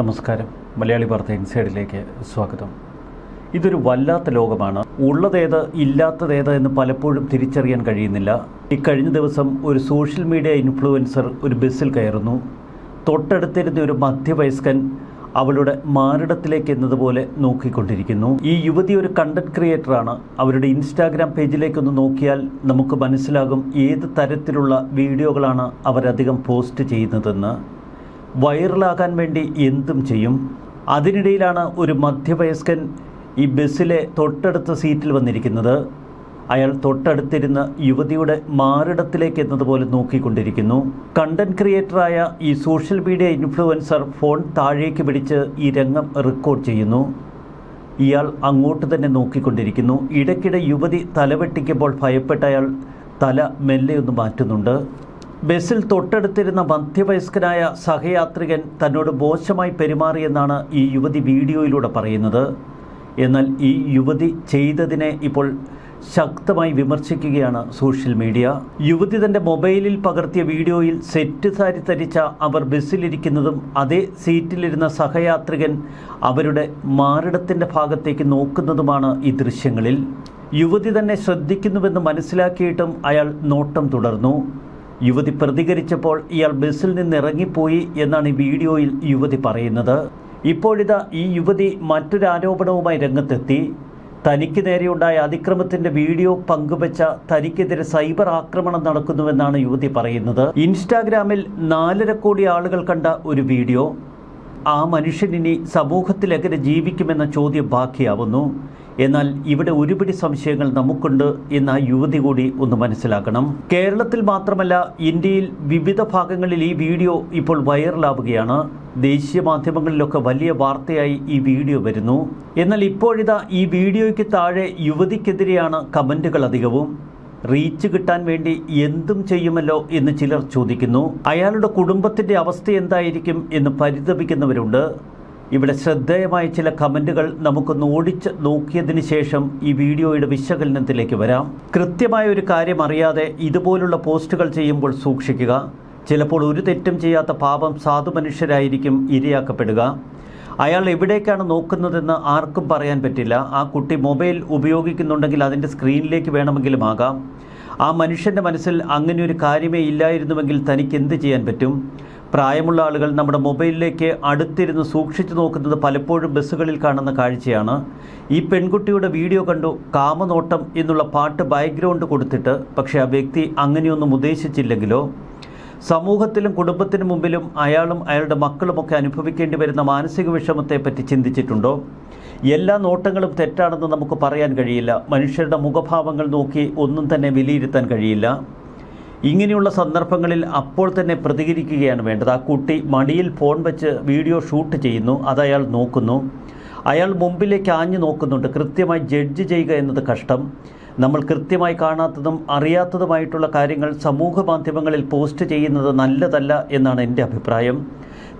നമസ്കാരം. മലയാളി വാർത്ത ഇൻസൈഡിലേക്ക് സ്വാഗതം. ഇതൊരു വല്ലാത്ത ലോകമാണ്. ഉള്ളതേത് ഇല്ലാത്തതേത് എന്ന് പലപ്പോഴും തിരിച്ചറിയാൻ കഴിയുന്നില്ല. ഇക്കഴിഞ്ഞ ദിവസം ഒരു സോഷ്യൽ മീഡിയ ഇൻഫ്ലുവൻസർ ഒരു ബസ്സിൽ കയറുന്നു. തൊട്ടടുത്തിരുന്ന ഒരു മധ്യവയസ്കൻ അവളുടെ മാരടത്തിലേക്ക് എന്നതുപോലെ നോക്കിക്കൊണ്ടിരിക്കുന്നു. ഈ യുവതി ഒരു കണ്ടന്റ് ക്രിയേറ്ററാണ് അവരുടെ ഇൻസ്റ്റാഗ്രാം പേജിലേക്കൊന്ന് നോക്കിയാൽ നമുക്ക് മനസ്സിലാകും ഏത് തരത്തിലുള്ള വീഡിയോകളാണ് അവരധികം പോസ്റ്റ് ചെയ്യുന്നതെന്ന്. വൈറലാകാൻ വേണ്ടി എന്തും ചെയ്യും. അതിനിടയിലാണ് ഒരു മധ്യവയസ്കൻ ഈ ബസ്സിലെ തൊട്ടടുത്ത സീറ്റിൽ വന്നിരിക്കുന്നത്. അയാൾ തൊട്ടടുത്തിരുന്ന യുവതിയുടെ മാറിടത്തിലേക്ക് എന്നതുപോലെ നോക്കിക്കൊണ്ടിരിക്കുന്നു. കണ്ടന്റ് ക്രിയേറ്ററായ ഈ സോഷ്യൽ മീഡിയ ഇൻഫ്ലുവൻസർ ഫോൺ താഴേക്ക് പിടിച്ച് ഈ രംഗം റെക്കോർഡ് ചെയ്യുന്നു. ഇയാൾ അങ്ങോട്ട് തന്നെ നോക്കിക്കൊണ്ടിരിക്കുന്നു. ഇടയ്ക്കിടെ യുവതി തലവെട്ടിക്കുമ്പോൾ ഭയപ്പെട്ട അയാൾ തല മെല്ലെ ഒന്ന് മാറ്റുന്നുണ്ട്. ബസ്സിൽ തൊട്ടടുത്തിരുന്ന മധ്യവയസ്കനായ സഹയാത്രികൻ തന്നോട് മോശമായി പെരുമാറിയെന്നാണ് ഈ യുവതി വീഡിയോയിലൂടെ പറയുന്നത്. എന്നാൽ ഈ യുവതി ചെയ്തതിനെ ഇപ്പോൾ ശക്തമായി വിമർശിക്കുകയാണ് സോഷ്യൽ മീഡിയ. യുവതി തന്റെ മൊബൈലിൽ പകർത്തിയ വീഡിയോയിൽ സെറ്റ് സാരി ധരിച്ച അവർ ബസ്സിലിരിക്കുന്നതും അതേ സീറ്റിലിരുന്ന സഹയാത്രികൻ അവരുടെ മാറിടത്തിന്റെ ഭാഗത്തേക്ക് നോക്കുന്നതുമാണ് ഈ ദൃശ്യങ്ങളിൽ. യുവതി തന്നെ ശ്രദ്ധിക്കുന്നുവെന്ന് മനസ്സിലാക്കിയിട്ടും അയാൾ നോട്ടം തുടർന്നു. യുവതി പ്രതികരിച്ചപ്പോൾ ഇയാൾ ബസ്സിൽ നിന്ന് ഇറങ്ങിപ്പോയി എന്നാണ് ഈ വീഡിയോയിൽ യുവതി പറയുന്നത്. ഇപ്പോഴിതാ ഈ യുവതി മറ്റൊരു ആരോപണവുമായി രംഗത്തെത്തി. തനിക്ക് നേരെയുണ്ടായ അതിക്രമത്തിന്റെ വീഡിയോ പങ്കുവച്ച തനിക്കെതിരെ സൈബർ ആക്രമണം നടക്കുന്നുവെന്നാണ് യുവതി പറയുന്നത്. ഇൻസ്റ്റാഗ്രാമിൽ നാലര കോടി ആളുകൾ കണ്ട ഒരു വീഡിയോ. ആ മനുഷ്യനിനി സമൂഹത്തിലെങ്ങനെ ജീവിക്കുമെന്ന ചോദ്യം ബാക്കിയാവുന്നു. എന്നാൽ ഇവിടെ ഒരുപിടി സംശയങ്ങൾ നമുക്കുണ്ട് എന്ന യുവതി കൂടി ഒന്ന് മനസ്സിലാക്കണം. കേരളത്തിൽ മാത്രമല്ല ഇന്ത്യയിൽ വിവിധ ഭാഗങ്ങളിൽ ഈ വീഡിയോ ഇപ്പോൾ വൈറലാവുകയാണ്. ദേശീയ മാധ്യമങ്ങളിലൊക്കെ വലിയ വാർത്തയായി ഈ വീഡിയോ വരുന്നു. എന്നാൽ ഇപ്പോഴിതാ ഈ വീഡിയോയ്ക്ക് താഴെ യുവതിക്കെതിരെയാണ് കമന്റുകൾ അധികവും. റീച്ച് കിട്ടാൻ വേണ്ടി എന്തും ചെയ്യുമല്ലോ എന്ന് ചിലർ ചോദിക്കുന്നു. അയാളുടെ കുടുംബത്തിന്റെ അവസ്ഥ എന്തായിരിക്കും എന്ന് പരിതപിക്കുന്നവരുണ്ട്. ഇവിടെ ശ്രദ്ധേയമായ ചില കമന്റുകൾ നമുക്കൊന്ന് ഓടിച്ച് നോക്കിയതിന് ശേഷം ഈ വീഡിയോയുടെ വിശകലനത്തിലേക്ക് വരാം. കൃത്യമായ ഒരു കാര്യം അറിയാതെ ഇതുപോലുള്ള പോസ്റ്റുകൾ ചെയ്യുമ്പോൾ സൂക്ഷിക്കുക. ചിലപ്പോൾ ഒരു തെറ്റും ചെയ്യാത്ത പാപം സാധു മനുഷ്യരായിരിക്കും ഇരയാക്കപ്പെടുക. അയാൾ എവിടേക്കാണ് നോക്കുന്നതെന്ന് ആർക്കും പറയാൻ പറ്റില്ല. ആ കുട്ടി മൊബൈൽ ഉപയോഗിക്കുന്നുണ്ടെങ്കിൽ അതിന്റെ സ്ക്രീനിലേക്ക് വേണമെങ്കിലും ആകാം. ആ മനുഷ്യന്റെ മനസ്സിൽ അങ്ങനെയൊരു കാര്യമേ ഇല്ലായിരുന്നുവെങ്കിൽ തനിക്ക് എന്ത് ചെയ്യാൻ പറ്റും? പ്രായമുള്ള ആളുകൾ നമ്മുടെ മൊബൈലിലേക്ക് അടുത്തിരുന്ന് സൂക്ഷിച്ചു നോക്കുന്നത് പലപ്പോഴും ബസ്സുകളിൽ കാണുന്ന കാഴ്ചയാണ്. ഈ പെൺകുട്ടിയുടെ വീഡിയോ കണ്ടു കാമനോട്ടം എന്നുള്ള പാട്ട് ബാക്ക്ഗ്രൗണ്ട് കൊടുത്തിട്ട് പക്ഷേ ആ വ്യക്തി അങ്ങനെയൊന്നും ഉദ്ദേശിച്ചില്ലെങ്കിലോ? സമൂഹത്തിലും കുടുംബത്തിനു മുമ്പിലും അയാളും അയാളുടെ മക്കളുമൊക്കെ അനുഭവിക്കേണ്ടി വരുന്ന മാനസിക വിഷമത്തെപ്പറ്റി ചിന്തിച്ചിട്ടുണ്ടോ? എല്ലാ നോട്ടങ്ങളും തെറ്റാണെന്ന് നമുക്ക് പറയാൻ കഴിയില്ല. മനുഷ്യരുടെ മുഖഭാവങ്ങൾ നോക്കി ഒന്നും തന്നെ വിലയിരുത്താൻ കഴിയില്ല. ഇങ്ങനെയുള്ള സന്ദർഭങ്ങളിൽ അപ്പോൾ തന്നെ പ്രതികരിക്കുകയാണ് വേണ്ടത്. ആ കുട്ടി മടിയിൽ ഫോൺ വെച്ച് വീഡിയോ ഷൂട്ട് ചെയ്യുന്നു. അത് അയാൾ നോക്കുന്നു. അയാൾ മുമ്പിലേക്ക് ആഞ്ഞു നോക്കുന്നുണ്ട്. കൃത്യമായി ജഡ്ജ് ചെയ്യുക എന്നത് കഷ്ടം. നമ്മൾ കൃത്യമായി കാണാത്തതും അറിയാത്തതുമായിട്ടുള്ള കാര്യങ്ങൾ സമൂഹ മാധ്യമങ്ങളിൽ പോസ്റ്റ് ചെയ്യുന്നത് നല്ലതല്ല എന്നാണ് എന്റെ അഭിപ്രായം.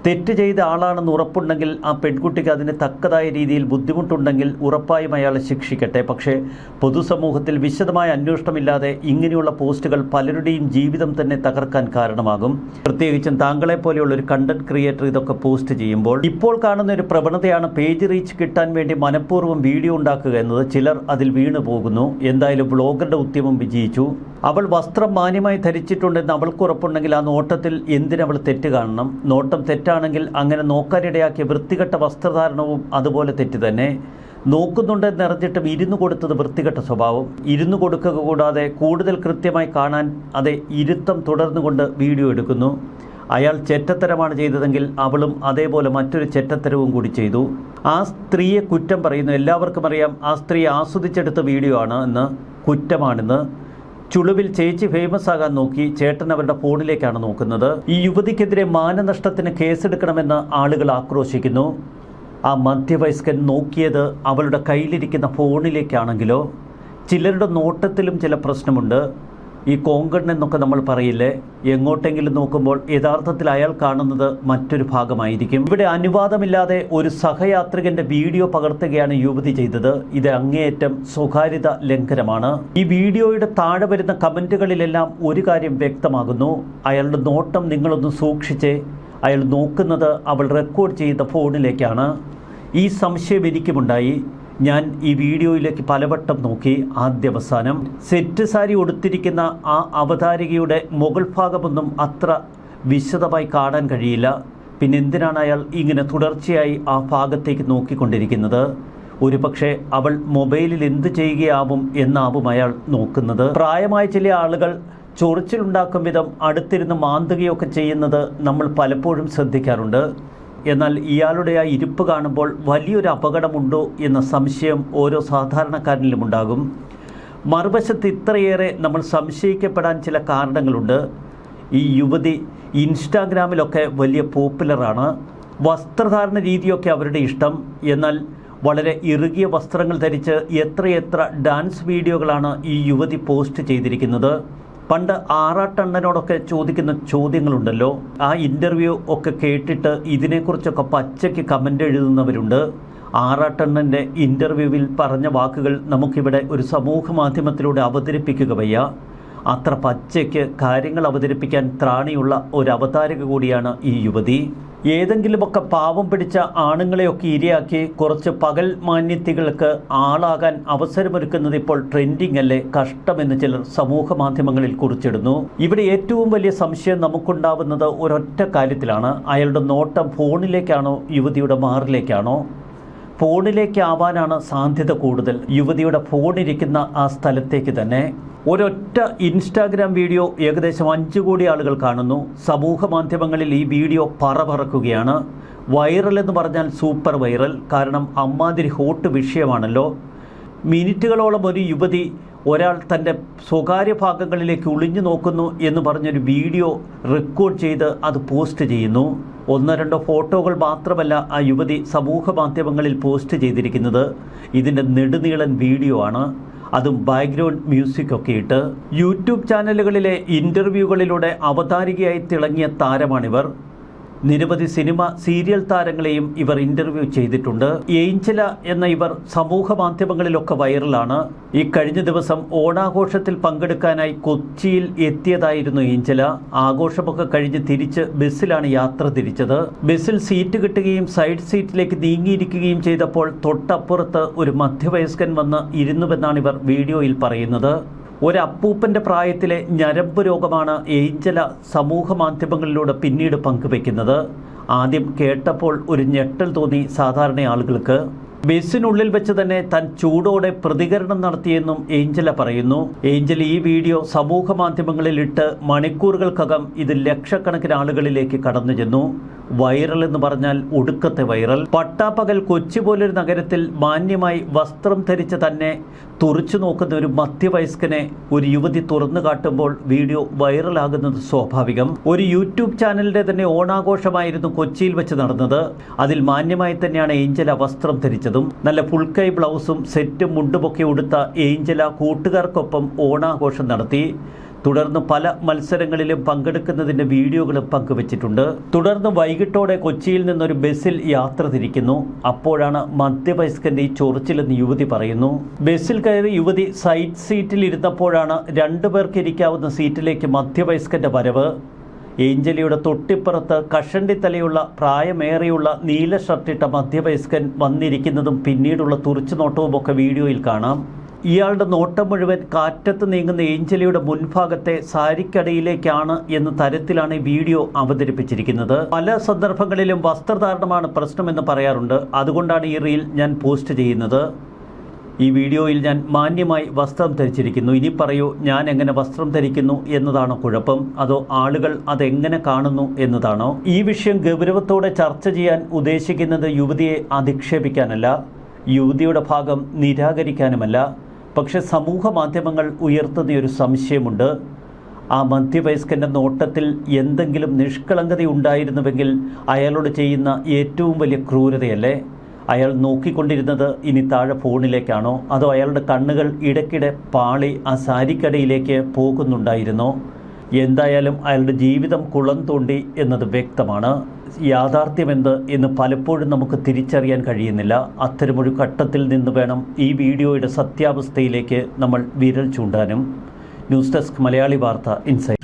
തെറ്റ് ചെയ്ത ആളാണെന്ന് ഉറപ്പുണ്ടെങ്കിൽ ആ പെൺകുട്ടിക്ക് അതിന് തക്കതായ രീതിയിൽ ബുദ്ധിമുട്ടുണ്ടെങ്കിൽ ഉറപ്പായും അയാളെ ശിക്ഷിക്കട്ടെ. പക്ഷേ പൊതുസമൂഹത്തിൽ വിശദമായ അന്വേഷണമില്ലാതെ ഇങ്ങനെയുള്ള പോസ്റ്റുകൾ പലരുടെയും ജീവിതം തന്നെ തകർക്കാൻ കാരണമാകും. പ്രത്യേകിച്ചും താങ്കളെ പോലെയുള്ള ഒരു കണ്ടന്റ് ക്രിയേറ്റർ ഇതൊക്കെ പോസ്റ്റ് ചെയ്യുമ്പോൾ ഇപ്പോൾ കാണുന്ന ഒരു പ്രവണതയാണ് പേജ് റീച്ച് കിട്ടാൻ വേണ്ടി മനഃപൂർവം വീഡിയോ ഉണ്ടാക്കുക എന്നത്. ചിലർ അതിൽ വീണു പോകുന്നു എന്തായാലും ബ്ലോഗറുടെ ഉദ്യമം വിജയിച്ചു. അവൾ വസ്ത്രം മാന്യമായി ധരിച്ചിട്ടുണ്ടെന്ന് അവൾക്ക് ഉറപ്പുണ്ടെങ്കിൽ ആ നോട്ടത്തിൽ എന്തിനവൾ തെറ്റ് കാണണം? നോട്ടം തെറ്റാണെങ്കിൽ അങ്ങനെ നോക്കാനിടയാക്കിയ വൃത്തികെട്ട വസ്ത്രധാരണവും അതുപോലെ തെറ്റ് തന്നെ. നോക്കുന്നുണ്ടെന്ന് അറിഞ്ഞിട്ടും ഇരുന്നു കൊടുത്തത് വൃത്തികെട്ട സ്വഭാവം. ഇരുന്നു കൊടുക്കുക കൂടാതെ കൂടുതൽ കൃത്യമായി കാണാൻ അത് ഇരുത്തം തുടർന്നുകൊണ്ട് വീഡിയോ എടുക്കുന്നു. അയാൾ ചെറ്റത്തരമാണ് ചെയ്തതെങ്കിൽ അവളും അതേപോലെ മറ്റൊരു ചെറ്റത്തരവും കൂടി ചെയ്തു. ആ സ്ത്രീയെ കുറ്റം പറയുന്നു. എല്ലാവർക്കും അറിയാം ആ സ്ത്രീ ആസ്വദിച്ചെടുത്ത വീഡിയോ ആണ് എന്ന് കുറ്റമാണെന്ന്. ചുളുവിൽ ചേച്ചി ഫേമസ് ആകാൻ നോക്കി ചേട്ടൻ അവരുടെ ഫോണിലേക്കാണ് നോക്കുന്നത്. ഈ യുവതിക്കെതിരെ മാനനഷ്ടത്തിന് കേസെടുക്കണമെന്ന് ആളുകൾ ആക്രോശിക്കുന്നു. ആ മധ്യവയസ്കൻ നോക്കിയത് അവളുടെ കയ്യിലിരിക്കുന്ന ഫോണിലേക്കാണെങ്കിലോ? ചിലരുടെ നോട്ടത്തിലും ചില പ്രശ്നമുണ്ട്. ഈ കോങ്കൺ എന്നൊക്കെ നമ്മൾ പറയില്ലേ? എങ്ങോട്ടെങ്കിലും നോക്കുമ്പോൾ യഥാർത്ഥത്തിൽ അയാൾ കാണുന്നത് മറ്റൊരു ഭാഗമായിരിക്കും. ഇവിടെ അനുവാദമില്ലാതെ ഒരു സഹയാത്രികന്റെ വീഡിയോ പകർത്തുകയാണ് യുവതി ചെയ്തത്. ഇത് അങ്ങേയറ്റം സ്വകാര്യത ലംഘനമാണ്. ഈ വീഡിയോയുടെ താഴെ വരുന്ന കമന്റുകളിലെല്ലാം ഒരു കാര്യം വ്യക്തമാകുന്നു. അയാളുടെ നോട്ടം നിങ്ങളൊന്ന് സൂക്ഷിച്ച്. അയാൾ നോക്കുന്നത് അവൾ റെക്കോർഡ് ചെയ്ത ഫോണിലേക്കാണ്. ഈ സംശയം എനിക്കുമുണ്ടായി. ഞാൻ ഈ വീഡിയോയിലേക്ക് പലവട്ടം നോക്കി ആദ്യവസാനം സെറ്റ് സാരി ഉടുത്തിരിക്കുന്ന ആ അവതാരികയുടെ മുകൾ ഭാഗമൊന്നും അത്ര വിശദമായി കാണാൻ കഴിയില്ല. പിന്നെ എന്തിനാണ് അയാൾ ഇങ്ങനെ തുടർച്ചയായി ആ ഭാഗത്തേക്ക് നോക്കിക്കൊണ്ടിരിക്കുന്നത്? ഒരു പക്ഷേ അവൾ മൊബൈലിൽ എന്ത് ചെയ്യുകയാവും എന്നാവും അയാൾ നോക്കുന്നത്. പ്രായമായ ചില ആളുകൾ ചൊറിച്ചിലുണ്ടാക്കും വിധം അടുത്തിരുന്ന് മാന്തുകയൊക്കെ ചെയ്യുന്നത് നമ്മൾ പലപ്പോഴും ശ്രദ്ധിക്കാറുണ്ട്. എന്നാൽ ഇയാളുടെ ആ ഇരിപ്പ് കാണുമ്പോൾ വലിയൊരു അപകടമുണ്ടോ എന്ന സംശയം ഓരോ സാധാരണക്കാരനിലും ഉണ്ടാകും. മറുവശത്ത് ഇത്രയേറെ നമ്മൾ സംശയിക്കപ്പെടാൻ ചില കാരണങ്ങളുണ്ട്. ഈ യുവതി ഇൻസ്റ്റാഗ്രാമിലൊക്കെ വലിയ പോപ്പുലറാണ്. വസ്ത്രധാരണ രീതിയൊക്കെ അവരുടെ ഇഷ്ടം. എന്നാൽ വളരെ ഇറുകിയ വസ്ത്രങ്ങൾ ധരിച്ച് എത്രയെത്ര ഡാൻസ് വീഡിയോകളാണ് ഈ യുവതി പോസ്റ്റ് ചെയ്തിരിക്കുന്നത്. പണ്ട് ആറാട്ടണ്ണനോടൊക്കെ ചോദിക്കുന്ന ചോദ്യങ്ങളുണ്ടല്ലോ. ആ ഇന്റർവ്യൂ ഒക്കെ കേട്ടിട്ട് ഇതിനെക്കുറിച്ചൊക്കെ പച്ചയ്ക്ക് കമന്റ് എഴുതുന്നവരുണ്ട്. ആറാട്ടണ്ണന്റെ ഇന്റർവ്യൂവിൽ പറഞ്ഞ വാക്കുകൾ നമുക്കിവിടെ ഒരു സമൂഹ മാധ്യമത്തിലൂടെ അവതരിപ്പിക്കുക വയ്യ. അത്ര പച്ചയ്ക്ക് കാര്യങ്ങൾ അവതരിപ്പിക്കാൻ ത്രാണിയുള്ള ഒരു അവതാരക കൂടിയാണ് ഈ യുവതി. ഏതെങ്കിലുമൊക്കെ പാവം പിടിച്ച ആണുങ്ങളെയൊക്കെ ഇരയാക്കി കുറച്ച് പകൽ മാന്യത്തികൾക്ക് ആളാകാൻ അവസരമൊരുക്കുന്നത് ഇപ്പോൾ ട്രെൻഡിങ് അല്ലേ കഷ്ടമെന്ന് ചിലർ സമൂഹ മാധ്യമങ്ങളിൽ കുറിച്ചിടുന്നു. ഇവിടെ ഏറ്റവും വലിയ സംശയം നമുക്കുണ്ടാവുന്നത് ഒരൊറ്റ കാര്യത്തിലാണ്. അയാളുടെ നോട്ടം ഫോണിലേക്കാണോ യുവതിയുടെ മാറിലേക്കാണോ? ഫോണിലേക്കാവാനാണ് സാധ്യത കൂടുതൽ. യുവതിയുടെ ഫോണിരിക്കുന്ന ആ സ്ഥലത്തേക്ക് തന്നെ. ഒരൊറ്റ ഇൻസ്റ്റാഗ്രാം വീഡിയോ ഏകദേശം അഞ്ച് കോടി ആളുകൾ കാണുന്നു. സമൂഹ മാധ്യമങ്ങളിൽ ഈ വീഡിയോ പറപറക്കുകയാണ്. വൈറൽ എന്ന് പറഞ്ഞാൽ സൂപ്പർ വൈറൽ കാരണം അമ്മാതിരി ഹോട്ട് വിഷയമാണല്ലോ. മിനിറ്റുകളോളം ഒരു യുവതി ഒരാൾ തന്റെ സ്വകാര്യ ഭാഗങ്ങളിലേക്ക് ഒളിഞ്ഞു നോക്കുന്നു എന്ന് പറഞ്ഞൊരു വീഡിയോ റെക്കോർഡ് ചെയ്ത് അത് പോസ്റ്റ് ചെയ്യുന്നു. ഒന്നോ രണ്ടോ ഫോട്ടോകൾ മാത്രമല്ല ആ യുവതി സമൂഹ മാധ്യമങ്ങളിൽ പോസ്റ്റ് ചെയ്തിരിക്കുന്നത്. ഇതിന്റെ നെടുനീളൻ വീഡിയോ ആണ്. അതും ബാക്ക്ഗ്രൗണ്ട് മ്യൂസിക് ഒക്കെ ഇട്ട് യൂട്യൂബ് ചാനലുകളിലെ ഇന്റർവ്യൂകളിലൂടെ അവതാരികയായി തിളങ്ങിയ താരമാണിവർ. നിരവധി സിനിമ സീരിയൽ താരങ്ങളെയും ഇവർ ഇന്റർവ്യൂ ചെയ്തിട്ടുണ്ട്. ഏഞ്ചല എന്ന ഇവർ സമൂഹ മാധ്യമങ്ങളിലൊക്കെ വൈറലാണ്. ഈ കഴിഞ്ഞ ദിവസം ഓണാഘോഷത്തിൽ പങ്കെടുക്കാനായി കൊച്ചിയിൽ എത്തിയതായിരുന്നു ഏഞ്ചല. ആഘോഷമൊക്കെ കഴിഞ്ഞ് തിരിച്ച് ബസ്സിലാണ് യാത്ര തിരിച്ചത്. ബസ്സിൽ സീറ്റ് കിട്ടുകയും സൈഡ് സീറ്റിലേക്ക് നീങ്ങിയിരിക്കുകയും ചെയ്തപ്പോൾ തൊട്ടപ്പുറത്ത് ഒരു മധ്യവയസ്കൻ വന്ന് ഇരുന്നുവെന്നാണ് ഇവർ വീഡിയോയിൽ പറയുന്നത്. ഒരപ്പൂപ്പന്റെ പ്രായത്തിലെ ഞരമ്പ് രോഗമാണ് ഏഞ്ചല സമൂഹ മാധ്യമങ്ങളിലൂടെ പിന്നീട് പങ്കുവെക്കുന്നത് ആദ്യം കേട്ടപ്പോൾ ഒരു ഞെട്ടൽ തോന്നി സാധാരണ ആളുകൾക്ക്. ബസ്സിനുള്ളിൽ വെച്ച് തന്നെ താൻ ചൂടോടെ പ്രതികരണം നടത്തിയെന്നും ഏഞ്ചല പറയുന്നു. ഏഞ്ചൽ ഈ വീഡിയോ സമൂഹ മാധ്യമങ്ങളിൽ ഇട്ട് മണിക്കൂറുകൾക്കകം ഇത് ലക്ഷക്കണക്കിന് ആളുകളിലേക്ക് കടന്നു ചെന്നു. വൈറൽ എന്ന് പറഞ്ഞാൽ ഒടുക്കത്തെ വൈറൽ. പട്ടാപ്പകൽ കൊച്ചി പോലൊരു നഗരത്തിൽ മാന്യമായി വസ്ത്രം ധരിച്ച് തന്നെ തുറച്ചു നോക്കുന്ന ഒരു മധ്യവയസ്കനെ ഒരു യുവതി തുറന്നു കാട്ടുമ്പോൾ വീഡിയോ വൈറലാകുന്നത് സ്വാഭാവികം. ഒരു യൂട്യൂബ് ചാനലിന്റെ തന്നെ ഓണാഘോഷമായിരുന്നു കൊച്ചിയിൽ വെച്ച് നടന്നത്. അതിൽ മാന്യമായി തന്നെയാണ് ഏഞ്ചല വസ്ത്രം ധരിച്ചതും. നല്ല ഫുൾ കൈ ബ്ലൗസും സെറ്റും മുണ്ടുമൊക്കെ ഉടുത്ത ഏഞ്ചല കൂട്ടുകാർക്കൊപ്പം ഓണാഘോഷം നടത്തി. തുടർന്ന് പല മത്സരങ്ങളിലും പങ്കെടുക്കുന്നതിന്റെ വീഡിയോകളും പങ്കുവച്ചിട്ടുണ്ട്. തുടർന്ന് വൈകിട്ടോടെ കൊച്ചിയിൽ നിന്നൊരു ബസ്സിൽ യാത്ര തിരിക്കുന്നു. അപ്പോഴാണ് മധ്യവയസ്കന്റെ ഈ ചൊറിച്ചിലെന്ന് യുവതി പറയുന്നു. ബസ്സിൽ കയറി യുവതി സൈഡ് സീറ്റിൽ ഇരുന്നപ്പോഴാണ് രണ്ടുപേർക്ക് ഇരിക്കാവുന്ന സീറ്റിലേക്ക് മധ്യവയസ്കന്റെ വരവ്. ഏഞ്ചലിയുടെ തൊട്ടിപ്പുറത്ത് കഷണ്ടി തലയുള്ള പ്രായമേറെയുള്ള നീല ഷർട്ടിട്ട മധ്യവയസ്കൻ വന്നിരിക്കുന്നതും പിന്നീടുള്ള തുറച്ചുനോട്ടവും ഒക്കെ വീഡിയോയിൽ കാണാം. ഇയാളുടെ നോട്ടം മുഴുവൻ കാറ്റത്ത് നീങ്ങുന്ന ഏഞ്ചലിയുടെ മുൻഭാഗത്തെ സാരിക്കടയിലേക്കാണ് എന്ന തരത്തിലാണ് ഈ വീഡിയോ അവതരിപ്പിച്ചിരിക്കുന്നത്. പല സന്ദർഭങ്ങളിലും വസ്ത്രധാരണമാണ് പ്രശ്നമെന്ന് പറയാറുണ്ട്. അതുകൊണ്ടാണ് ഈ റീൽ ഞാൻ പോസ്റ്റ് ചെയ്യുന്നത്. ഈ വീഡിയോയിൽ ഞാൻ മാന്യമായി വസ്ത്രം ധരിച്ചിരിക്കുന്നു. ഇനി പറയൂ ഞാൻ എങ്ങനെ വസ്ത്രം ധരിക്കുന്നു എന്നതാണോ കുഴപ്പം. അതോ ആളുകൾ അതെങ്ങനെ കാണുന്നു എന്നതാണോ? ഈ വിഷയം ഗൗരവത്തോടെ ചർച്ച ചെയ്യാൻ ഉദ്ദേശിക്കുന്നത് യുവതിയെ അധിക്ഷേപിക്കാനല്ല യുവതിയുടെ ഭാഗം നിരാകരിക്കാനുമല്ല. പക്ഷെ സമൂഹ മാധ്യമങ്ങൾ ഉയർത്തുന്ന ഒരു സംശയമുണ്ട്. ആ മധ്യവയസ്കന്റെ നോട്ടത്തിൽ എന്തെങ്കിലും നിഷ്കളങ്കത ഉണ്ടായിരുന്നുവെങ്കിൽ അയാളോട് ചെയ്യുന്ന ഏറ്റവും വലിയ ക്രൂരതയല്ലേ? അയാൾ നോക്കിക്കൊണ്ടിരുന്നത് ഇനി താഴെ ഫോണിലേക്കാണോ? അതോ അയാളുടെ കണ്ണുകൾ ഇടയ്ക്കിടെ പാളി ആ സാരിക്കടയിലേക്ക് പോകുന്നുണ്ടായിരുന്നോ? എന്തായാലും അയാളുടെ ജീവിതം കുളം തോണ്ടി എന്നത് വ്യക്തമാണ്. യാഥാർത്ഥ്യമെന്ത് എന്ന് പലപ്പോഴും നമുക്ക് തിരിച്ചറിയാൻ കഴിയുന്നില്ല. അത്തരമൊരു ഘട്ടത്തിൽ നിന്ന് വേണം ഈ വീഡിയോയുടെ സത്യാവസ്ഥയിലേക്ക് നമ്മൾ വിരൽ ചൂണ്ടാനും. ന്യൂസ് ഡെസ്ക് മലയാളി വാർത്ത ഇൻസൈറ്റ്